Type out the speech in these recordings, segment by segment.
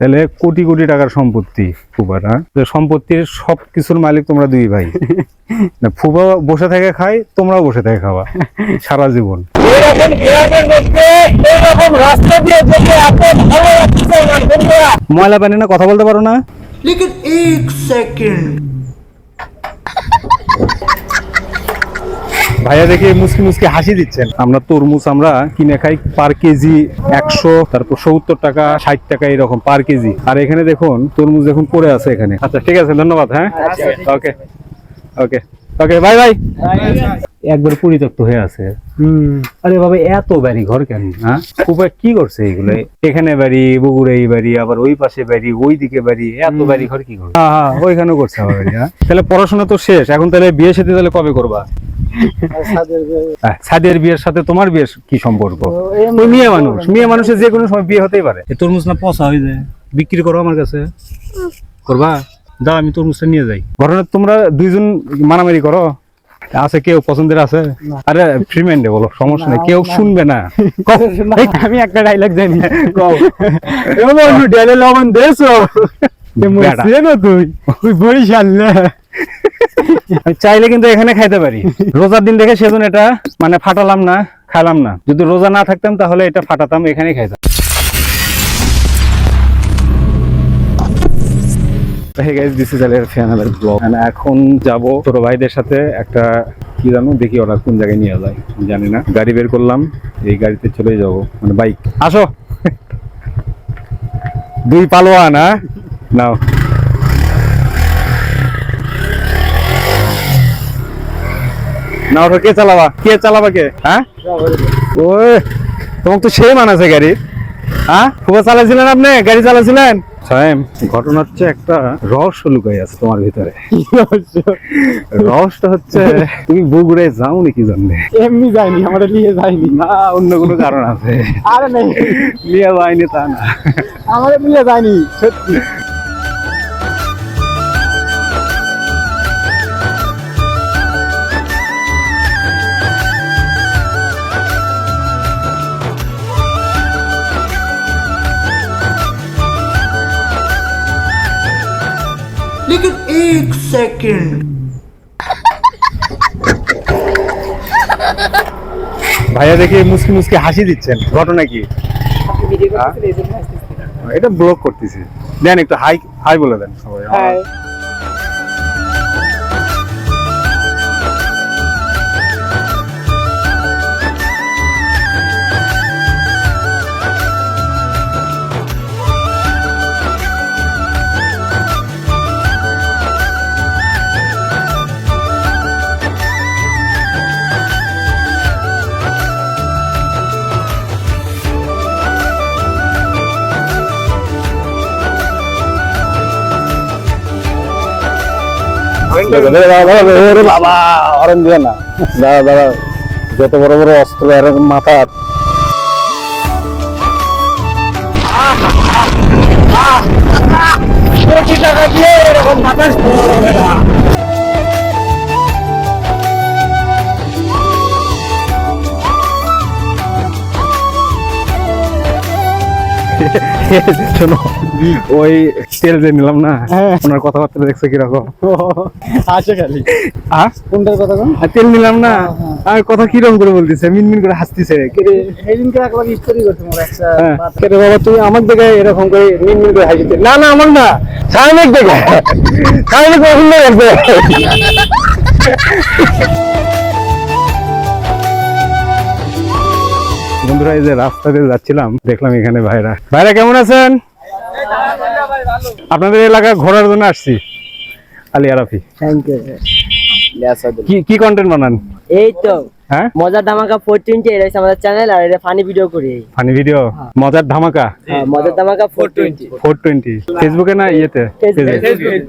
তাহলে কোটি কোটি টাকার সম্পত্তি ফুবার হ্যাঁ? সম্পত্তির সব কিছুর মালিক তোমরা দুই ভাই। না ফুবা বসে থেকে খায় তোমরাও বসে থেকে খাওয়া সারা জীবন। ময়লা পানি না কথা বলতে পারো না। সেকেন্ড। ভাইয়া দেখে মুসকি মুসকি হাসি দিচ্ছেন। আমরা তরমুজ আমরা কিনে খাই পার কেজি একশো তারপর সত্তর টাকা ষাট টাকা এরকম পার কেজি আর এখানে দেখুন তরমুজ দেখুন পড়ে আছে এখানে। আচ্ছা ঠিক আছে ধন্যবাদ হ্যাঁ? ওকে ওকে ওকে বাই বাই একবার পরিত্যক্ত হয়ে আছে। আরে বাবা এত বাড়ি ঘর কেন? হ্যাঁ? খুব কি করছে এগুলো? এখানে বাড়ি বগুড়া এই বাড়ি আবার ওই পাশে বাড়ি ওই দিকে বাড়ি এত বাড়ি ঘর কি করবে? হ্যাঁ হ্যাঁ ওইখানেও করছে আবার বাড়ি তাহলে পড়াশোনা তো শেষ এখন তাহলে বিয়ে সাথে তাহলে কবে করবা? হ্যাঁ, বিয়ের সাথে তোমার বিয়ের কি সম্পর্ক? মেয়ে মানুষ মেয়ে মানুষের যে কোনো সময় বিয়ে হতেই পারে। তরমুজ না পচা হয়ে যায়। বিক্রি করো আমার কাছে। করবা? দাও আমি তরমুজটা নিয়ে যাই। ঘটনা তোমরা দুইজন মারামারি করো। আছে কেউ পছন্দের আছে? আরে ফ্রিমেন্ডে বলো সমস্যা নেই কেউ শুনবে না। আমি একটা ডাইলগ জানি। ডেলে লবণ বেটা। তুই? ওই বরিশাল না? চাইলে কিন্তু এখানে খাইতে পারি। রোজার দিন দেখে সেজন্য এটা মানে ফাটালাম না খাইলাম না। যদি রোজা না থাকতাম তাহলে এটা ফাটাতাম এখানেই খাইতাম। এখন যাব ছোট ভাইদের সাথে একটা কি জানো? দেখি ওরা কোন জায়গায় নিয়ে যায় জানি না। গাড়ি বের করলাম এই গাড়িতে চলে যাব মানে বাইক। আসো। দুই পালোয়া না নাও। না ওটা কে চালাবা? কে চালাবা কে? হ্যাঁ? ওই তোমাকে তো সেই মানাছে গাড়ি হ্যাঁ? খুব চালাইছিলেন আপনি? গাড়ি চালাইছিলেন? সাহেব ঘটনা হচ্ছে একটা রহস্য লুকাই আছে তোমার ভিতরে। রহস্য হচ্ছে তুমি বগুড়ে যাও নাকি জানলে? এমনি যায়নি আমরা নিয়ে যায়নি না অন্য কোনো কারণ আছে। আরে নেই। নিয়ে যায়নি তা না। আমাদের নিয়ে যায়নি সত্যি। সেকেন্ড ভাইয়া দেখে মুসকি মুসকি হাসি দিচ্ছেন। ঘটনা কি? হ্যাঁ? এটা ব্লক করতেছি। দেন একটু হাই হাই বলে দেন সবাই। বাবা হরেন দিবে না দাদা দাদা যত বড় বড় অস্ত্র এরকম মাথার কোটি টাকা এরকম বাতাস শোনো ওই তেল যে নিলাম না হ্যাঁ। ওনার কথাবার্তা দেখছ কীরকম? আসে খালি। আহ কোনটার কথা কোন তেল নিলাম না। আর কথা কীরকম করে বলতেছে? মিনমিন করে হাসতেছে। সেদিনকে একবার স্টোরি করতে মোর একটা হ্যাঁ, কেরে বাবা তুমি আমার দেখে এরকম করে মিনমিন করে হাসিতে না না আমার না। সামনের দেখে সামনে কখন দেখবে বন্ধুরা এই যে রাস্তা দিয়ে যাচ্ছিলাম দেখলাম এখানে ভাইরা। ভাইরা কেমন আছেন? আপনাদের এলাকা ঘোরার জন্য আসছি। আলী আরাফি। থ্যাংক ইউ কি কি কন্টেন্ট বানান? এই তো হ্যাঁ? মজার ধামাকা ফোর টোয়েন্টি এটা হচ্ছে আমাদের চ্যানেল আর এটা ফানি ভিডিও করি ফানি ভিডিও মজার ধামাকা? হ্যাঁ, মজার ধামাকা ফোর টোয়েন্টি ফোর টোয়েন্টি ফেসবুকে না ইয়েতে?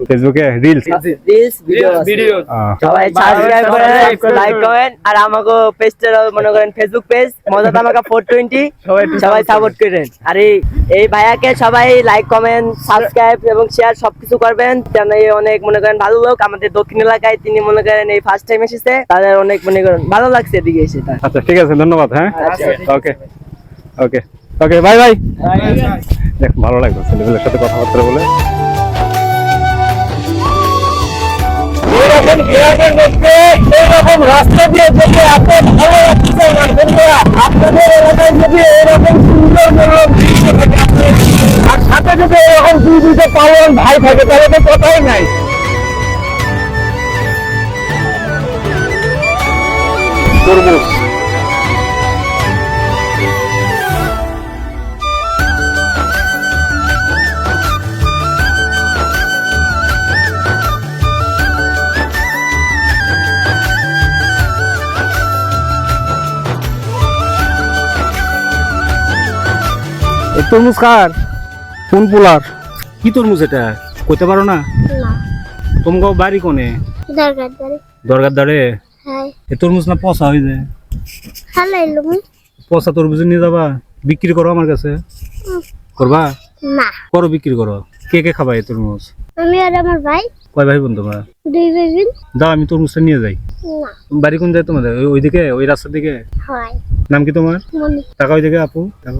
ফেসবুকে রিলস রিলস ভিডিও সবাই সাবস্ক্রাইব করেন লাইক করেন আর আমাকে পেজটা মনে করেন ফেসবুক পেজ মজার ধামাকা ফোর টোয়েন্টি সবাই সাপোর্ট করেন। আর এই এই ভাইয়াকে সবাই লাইক কমেন্ট সাবস্ক্রাইব এবং শেয়ার সবকিছু করবেন কেন অনেক মনে করেন ভালো লোক আমাদের দক্ষিণ এলাকায় তিনি মনে করেন এই ফার্স্ট টাইম এসেছে তাদের অনেক মনে করেন ভালো লাগছে এদিকে এসে তার আচ্ছা ঠিক আছে ধন্যবাদ হ্যাঁ। ওকে ওকে ওকে বাই বাই দেখ ভালো লাগল ছেলেগুলোর সাথে কথাবার্তা বলে। এরকম গ্রামের মধ্যে এরকম রাস্তা দিয়ে যেতে এত ভালো লাগছে বন্ধুরা আপনাদের এলাকায় যদি এরকম সুন্দর মনোরম দৃশ্য থাকে আর সাথে যদি এরকম দুই দুইটা পালন ভাই থাকে তাহলে তো কথাই নাই। তরমুজ এই তরমুজ কার? কোন পোলার? কি তরমুজ এটা? কইতে পারো না? তোমাকে বাড়ি কোনে? দরকার দাঁড়ি দরকার দাঁড়ে হ্যাঁ এ তরমুজ না পচা হয়ে যায়? হালাই লুমি পচা তরমুজ নিয়ে যাবা? বিক্রি করো আমার কাছে। করবা? না। করো বিক্রি করো। কে কে খাবা এই তরমুজ? আমি আর আমার ভাই। কয় ভাই বোন তোমরা? দুই ভাই বোন দাও আমি তরমুজটা নিয়ে যাই। না। বাড়ি কোন যায় তোমাদের? ওই- ওইদিকে? ওই রাস্তার দিকে? হয়। নাম কি তোমার? টাকা ওইদিকে আপু? টাকা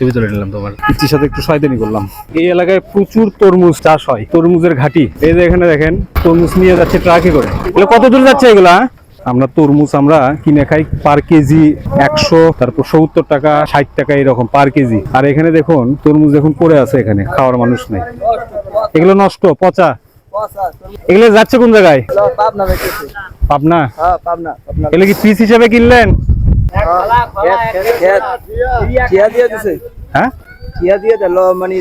ছবি তুলে নিলাম তোমার। পিচির সাথে একটু শয়তানি করলাম। এই এলাকায় প্রচুর তরমুজ চাষ হয়। তরমুজের ঘাটি। এই যে এখানে দেখেন তরমুজ নিয়ে যাচ্ছে ট্রাকে করে। এগুলো কত দূর যাচ্ছে এগুলা? আমরা তরমুজ আমরা কিনে খাই পার কেজি একশো তারপর সত্তর টাকা ষাট টাকা এরকম পার কেজি। আর এখানে দেখুন তরমুজ এখন পড়ে আছে এখানে খাওয়ার মানুষ নেই। এগুলো নষ্ট পচা? এগুলো যাচ্ছে কোন জায়গায়? পাবনা পাবনা? হ্যাঁ পাবনা পাবনা। এগুলো কি পিস হিসেবে কিনলেন? হ্যাঁ? কিয়া দিয়ে দিল মানে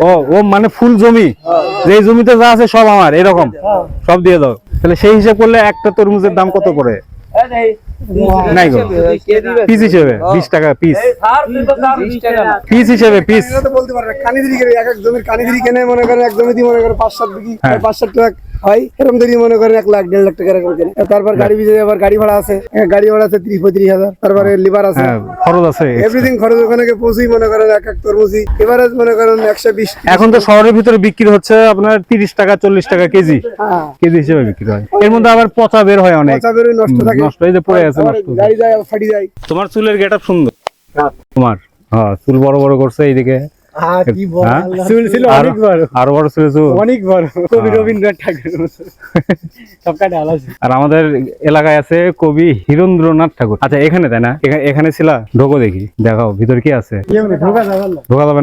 ও ও মানে ফুল জমি? যে জমিতে যা আছে সব আমার এরকম? সব দিয়ে দাও। তাহলে সেই হিসাব করলে একটা তরমুজের দাম কত করে? নাই গো। পিস হিসেবে বিশ টাকা পিস। পিস হিসেবে পিস। বলতে পারবে কানিদিরি কেনে এক এক জমির কানিদিরি কেনে মনে করেন এক জমিতে মনে করেন পাঁচ সাত বিঘি হ্যাঁ। পাঁচ সাত টাকা হয় এরকম দেরি মনে করেন এক লাখ দেড় লাখ টাকা এরকম কেনে। তারপর গাড়ি বিজে আবার গাড়ি ভাড়া আছে গাড়ি ভাড়া আছে ত্রিশ পঁয়ত্রিশ হাজার। তারপরে লিভার আছে। হ্যাঁ খরচ আছে। এভরিথিং খরচ ওখানে পৌঁছেই মনে করেন এক এক তরমুজি এভারেজ মনে করেন একশো বিশ এখন তো শহরের ভিতরে বিক্রি হচ্ছে আপনার তিরিশ টাকা চল্লিশ টাকা কেজি। হ্যাঁ। কেজি হিসেবে বিক্রি হয়। এর মধ্যে আবার পচা বের হয় অনেক। পচা নষ্ট থাকে। নষ্ট হয়ে পড়ে আছে নষ্ট গাড়ি যায়। ফাটি যায়। তোমার চুলের গেট সুন্দর। তোমার হ্যাঁ চুল বড় বড় করছে এইদিকে। হ্যাঁ হ্যাঁ? চুল ছিল আরো- অনেক বড় আরও বড় চুল চুল অনেক বড় কবি হ্যাঁ। রবীন্দ্রনাথ ঠাকুর আলাদা আর আমাদের এলাকায় আছে কবি হিরেন্দ্রনাথ ঠাকুর। আচ্ছা এখানে তাই না? এখা- এখানে ছিল? ঢোকো দেখি দেখাও ভিতর কি আছে? ইয়ে মানে ঢোকা যাবে না। ঢোকা যাবে।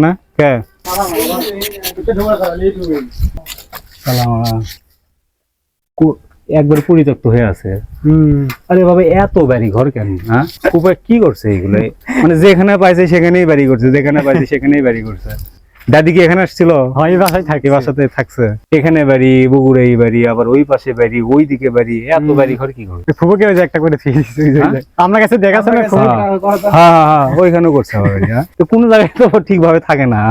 সালাম কু- একবার পরিত্যক্ত হয়ে আছে। আরে বাবা এত বাড়ি ঘর কেন? হ্যাঁ? কুপে কি করছে এগুলো? মানে যেখানে পাইছে সেখানেই বাড়ি করছে যেখানে পাইছে সেখানেই বাড়ি করছে। দাদি কি এখানে আসছিল? হয় এই বাসায় থাকে বাসাতে থাকছে। এখানে বাড়ি বগুড়া এই বাড়ি আবার ওই পাশে বাড়ি ওই দিকে বাড়ি এত বাড়ি ঘর কি করবে ফুবুকে ওই যে একটা করে হ্যাঁ? আপনার কাছে দেখাচ্ছে না হ্যাঁ হ্যাঁ হ্যাঁ, হ্যাঁ ওইখানেও করছে আমার হ্যাঁ? তো কোনো জায়গায় তো ঠিকভাবে থাকে না।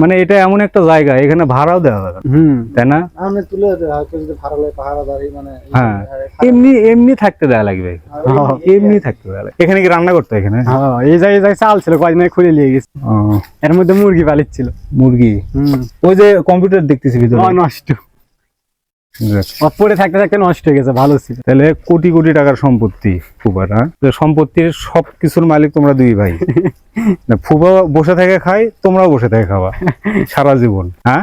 মানে এটা এমন একটা জায়গা এখানে ভাড়াও দেওয়া যাবে হুম। তাই না? আমি তুলে হয়তো যদি ভাড়া লয় পাহাড়া দাঁড়িয়ে মানে হ্যাঁ। এমনি এমনি থাকতে দেওয়া লাগবে। এমনি থাকতে দেওয়া এখানে কি রান্না করতে হয় এখানে? হ্যাঁ এই জায়গায় জায়গায় চাল ছিল কয়দিন আগে খুলে নিয়ে গেছে। এর মধ্যে মুরগি পালিচ্ছিল মুরগি? হুম। ওই যে কম্পিউটার দেখতেছি ভিতরে। নষ্ট। পরে থাকতে থাকতে নষ্ট হয়ে গেছে ভালো ছিল। তাহলে কোটি কোটি টাকার সম্পত্তি ফুবার হ্যাঁ? সম্পত্তির সব কিছুর মালিক তোমরা দুই ভাই। না, ফুবা বসে থেকে খাই তোমরাও বসে থেকে খাওয়া সারা জীবন হ্যাঁ?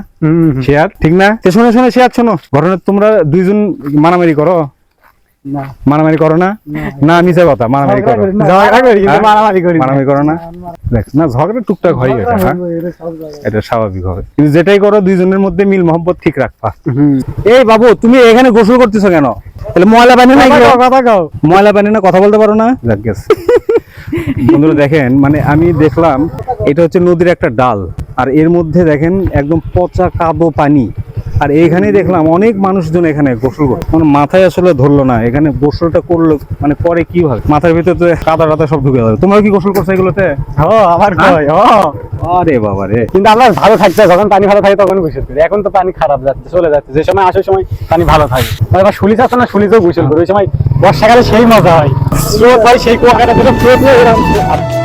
শেয়ার ঠিক না? শোনো শোনো শেয়ার শোনো। ঘটনা তোমরা দুইজন মারামারি করো। মারামারি করো না? না। মিশা কথা মারামারি করো। হ্যাঁ? মারামারি করি মারামারি করো না। দেখ না ঝগড়া টুকটাক হয় এটা হ্যাঁ? এটা স্বাভাবিক হবে। কিন্তু যেটাই করো দুইজনের মধ্যে মিল মোহব্বত ঠিক রাখবা। এই বাবু তুমি এখানে গোসল করতেছো কেন? তাহলে ময়লা পানি না কথা? কও, ময়লা পানি না কথা বলতে পারো না? যাক গেছে বন্ধুরা দেখেন মানে আমি দেখলাম এটা হচ্ছে নদীর একটা ডাল। আর এর মধ্যে দেখেন একদম পচা কাদো পানি। আর এইখানে দেখলাম অনেক মানুষজন এখানে গোসল করে মানে মাথায় আসলে ধরলো না এখানে গোসলটা করল মানে পরে কি ভাবে? মাথার ভিতরে তো কাদা টাদা সব ঢুকে যাবে তোমরা কি গোসল করছ এগুলোতে? ও আবার ও। আরে বাবা রে। কিন্তু আমরা ভালো থাকছে যখন পানি ভালো থাকে তখন গোসল করি। এখন তো পানি খারাপ যাচ্ছে চলে যাচ্ছে। যে সময় আসার সময় পানি ভালো থাকে। এবার শুলি যাচ্ছে না শুলিতেও গোসল করি। ওই সময় বর্ষাকালে সেই মজা হয়। স্রোত হয় সেই কুয়াকাটা দুটো স্রোত এরকম।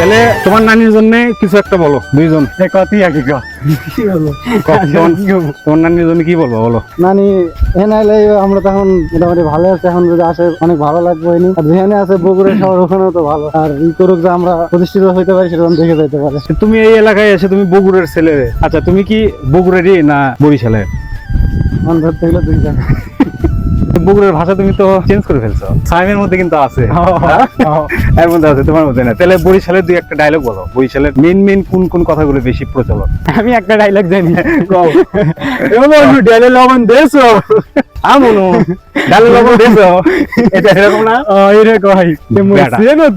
তাহলে তোমার নানির জন্য কিছু একটা বলো দুইজন। একই তোমার তোমার নানির জন্য কি বলব বলো। নানি এখানে আমরা তখন মোটামুটি ভালো আছে এখন যদি আসে অনেক ভালো লাগবে আর যেখানে আছে বগুড়া শহর ওখানেও তো ভালো। আর ই করুক যে আমরা প্রতিষ্ঠিত হইতে পারি সেরকম দেখে যাইতে পারে। তুমি এই এলাকায় এসে তুমি বগুড়ের ছেলে আচ্ছা তুমি কি বগুড়েরই না বরিশালের? মন ধরতে গেলে দুই বগুড়ের ভাষা তুমি তো চেঞ্জ করে ফেলছো। সাইমের মধ্যে কিন্তু আছে। হ্যাঁ? এর মধ্যে আছে তোমার মধ্যে না তাহলে বরিশালের দুই একটা ডায়লগ বলো। বরিশালের মেন মেন কোন কোন কথাগুলো বেশি প্রচলন? আমি একটা ডাইলগ জানি। ডালে লবণ দেছো আমনো ডালে লবণ দেছো এটা এরকম না? ও এরকম।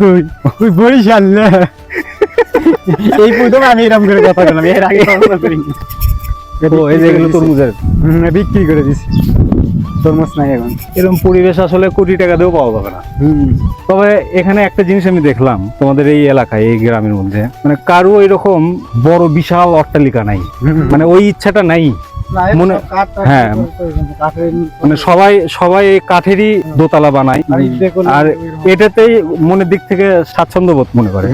তুই। তুই বরিশাল না। এই প্রথম আমি এরকম করে কথা বললাম। এর আগে কখনো করিনি। ও এই যে এগুলো তরমুজের। বিক্রি করে দিছি। তরমুজ নাই এখন। এরকম পরিবেশ আসলে কোটি টাকা দিয়েও পাওয়া যাবে না। তবে এখানে একটা জিনিস আমি দেখলাম তোমাদের এই এলাকায় এই গ্রামের মধ্যে মানে কারও এরকম বড় বিশাল অট্টালিকা নাই। মানে ওই ইচ্ছাটা নাই। মনে হ্যাঁ মানে সবাই সবাই এই কাঠেরই দোতলা বানায়। আর এটাতেই মনের দিক থেকে স্বাচ্ছন্দ্য বোধ মনে করে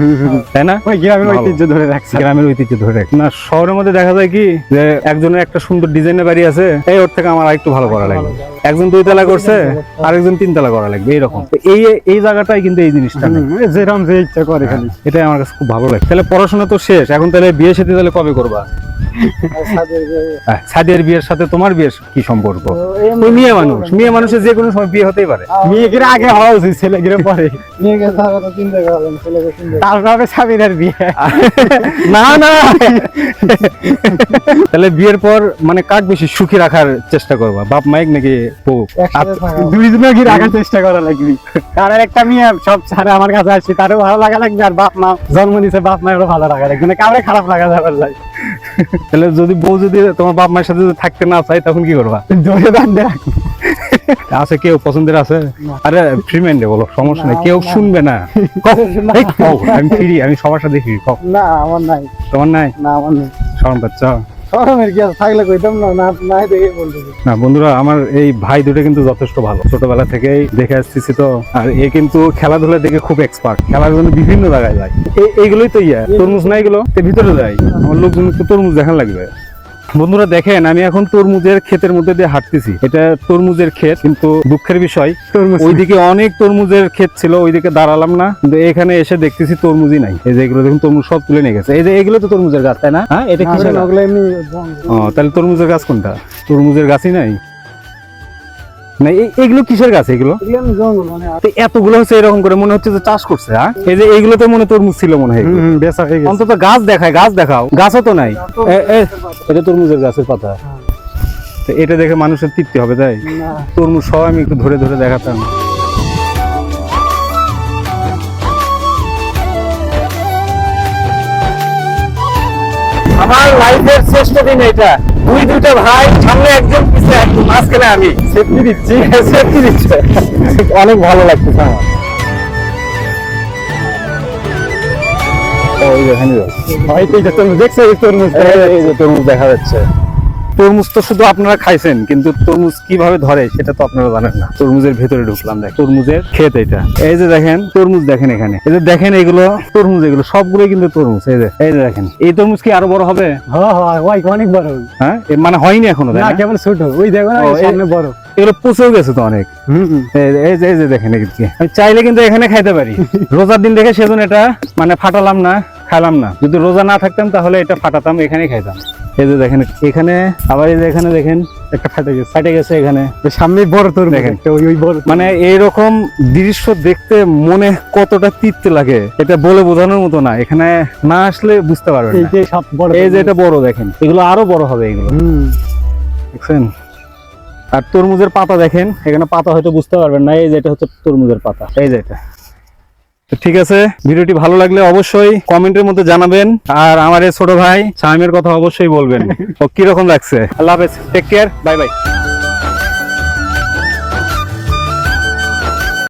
তাই না? গ্রামের ঐতিহ্য ধরে রাখছে। গ্রামের ঐতিহ্য ধরে রাখে। না শহরের মধ্যে দেখা যায় কি যে একজনের একটা সুন্দর ডিজাইনের বাড়ি আছে এই ওর থেকে আমার আরেকটু ভালো করা লাগবে। একজন দুই তলা করছে আরেকজন তিন তলা করা লাগবে এইরকম। এই এই জায়গাটাই কিন্তু এই জিনিসটা যেরকম যে ইচ্ছা করে খালি এটাই আমার কাছে খুব ভালো লাগে। তাহলে পড়াশোনা তো শেষ এখন তাহলে বিয়ে সাথে তাহলে কবে করবা? আহ, সাদিয়ার বিয়ের সাথে তোমার বিয়ের কি সম্পর্ক? তুমি মেয়ে মানুষ। মেয়ে মানুষের যে কোনো সময় বিয়ে হতেই পারে। মেয়েকে আগে হওয়া উচিত ছেলেকে পরে। তারপর হবে স্বামীর বিয়ে। না না। তাহলে বিয়ের পর মানে কাক বেশি সুখী রাখার চেষ্টা করবা? বাপ মাইক নাকি বউ? দুইজনে কি রাখার চেষ্টা করা লাগবে? কারণ একটা মেয়ে সব ছাড়া আমার কাছে আসছে তারও ভালো লাগা লাগবে আর বাপ মা জন্ম দিছে বাপ মায়েরও ভালো লাগা লাগবে। মানে কাউরে খারাপ লাগা যায় তাহলে যদি বউ যদি তোমার বাপ মায়ের সাথে যদি থাকতে না চাই তখন কি করবা? আছে কেউ পছন্দের আছে? আরে ফ্রি মাইন্ডে বলো সমস্যা নেই কেউ শুনবে না। আমি ফ্রি আমি সবার সাথে ফ্রি না আমার নাই। তোমার নাই? না আমার নাই। শরম পাচ্ছ? শরমের কি থাকলে কইতাম না না, নাই দেখে না, বন্ধুরা, আমার এই ভাই দুটো কিন্তু যথেষ্ট ভালো। ছোটবেলা থেকেই দেখে আসতেছি তো। আর এ কিন্তু খেলাধুলা দেখে খুব এক্সপার্ট খেলার জন্য বিভিন্ন জায়গায় যায়। এই- এইগুলোই তো ইয়া, তরমুজ না এগুলো? ভিতরে যায়। আমার লোকজন তরমুজ দেখান লাগবে। বন্ধুরা দেখেন আমি এখন তরমুজের ক্ষেতের মধ্যে দিয়ে হাঁটতেছি। এটা তরমুজের ক্ষেত কিন্তু দুঃখের বিষয় ওইদিকে অনেক তরমুজের ক্ষেত ছিল ওইদিকে দাঁড়ালাম না। কিন্তু এখানে এসে দেখতেছি তরমুজই নাই। এই যে এগুলো দেখুন তরমুজ সব তুলে নিয়ে গেছে। এই যে এগুলো তো তরমুজের গাছ তাই না? হ্যাঁ এটা কি তাহলে তরমুজের গাছ কোনটা? তরমুজের গাছই নাই? না এগুলো কিসের গাছ এগুলো? মানে এতগুলো হচ্ছে এরকম করে মনে হচ্ছে যে চাষ করছে হ্যাঁ? এই যে এইগুলোতে মনে তরমুজ ছিল মনে হয় হয়ে অন্তত গাছ দেখায় গাছ দেখাও। গাছও তো নাই। এটা তরমুজের গাছের পাতা। তো এটা দেখে মানুষের তৃপ্তি হবে তাই? তরমুজ সব আমি একটু ধরে ধরে দেখাতাম। আমার লাইফের শ্রেষ্ঠ দিন এটা। দুই দুইটা ভাই সামনে একজন পিছিয়ে একজন মাঝখানে আমি। সেফটি দিচ্ছি। সেফটি দিচ্ছে। অনেক ভালো লাগতেছে আমার। ওই দেখেন হয়তো এটা তরমুজ দেখছ এই তরমুজ? তরমুজ দেখা যাচ্ছে। তরমুজ তো শুধু আপনারা খাইছেন কিন্তু তরমুজ কীভাবে ধরে সেটা তো আপনারা জানেন না। তরমুজের ভেতরে ঢুকলাম দেখ তরমুজের ক্ষেত এটা। এই যে দেখেন তরমুজ দেখেন এখানে। এই যে দেখেন এগুলো তরমুজ এগুলো সবগুলোই কিন্তু তরমুজ। এই যে এই যে দেখেন এই তরমুজ কি আরও বড় হবে? হ্যাঁ হ্যাঁ অনেক বড়। হ্যাঁ? মানে হয়নি এখনও না? কেবল ছোট ওই দেখো না সামনে বড়। এগুলো পচেও গেছে তো অনেক। যে- এই যে দেখেন আমি চাইলে কিন্তু এখানে খাইতে পারি। রোজার দিন দেখে সেজন্য এটা মানে ফাটালাম না খাইলাম না। যদি রোজা না থাকতাম তাহলে এটা ফাটাতাম এখানেই খাইতাম। এই যে দেখেন এখানে আবার এই যে এখানে দেখেন একটা ফাটে গেছে ফাটে গেছে এখানে। সামনে বড় তরমুজ দেখেন। ওই ওই বড় মানে এইরকম দৃশ্য দেখতে মনে কতটা তৃপ্তি লাগে এটা বলে বোঝানোর মতো না। এখানে না আসলে বুঝতে পারবেন এই যে সব বড় এই যে এটা বড় দেখেন এগুলো আরও বড় হবে এগুলো। দেখছেন? আর তরমুজের পাতা দেখেন এখানে পাতা হয়তো বুঝতে পারবেন না এই যে এটা হচ্ছে তরমুজের পাতা এই যে এটা। ঠিক আছে, ভিডিওটি ভালো লাগলে অবশ্যই কমেন্টের মধ্যে জানাবেন। আর আমার ছোট ভাই সাইমের কথা অবশ্যই বলবেন। ও কীরকম লাগছে? আল্লাহ হাফেজ টেক কেয়ার বাই বাই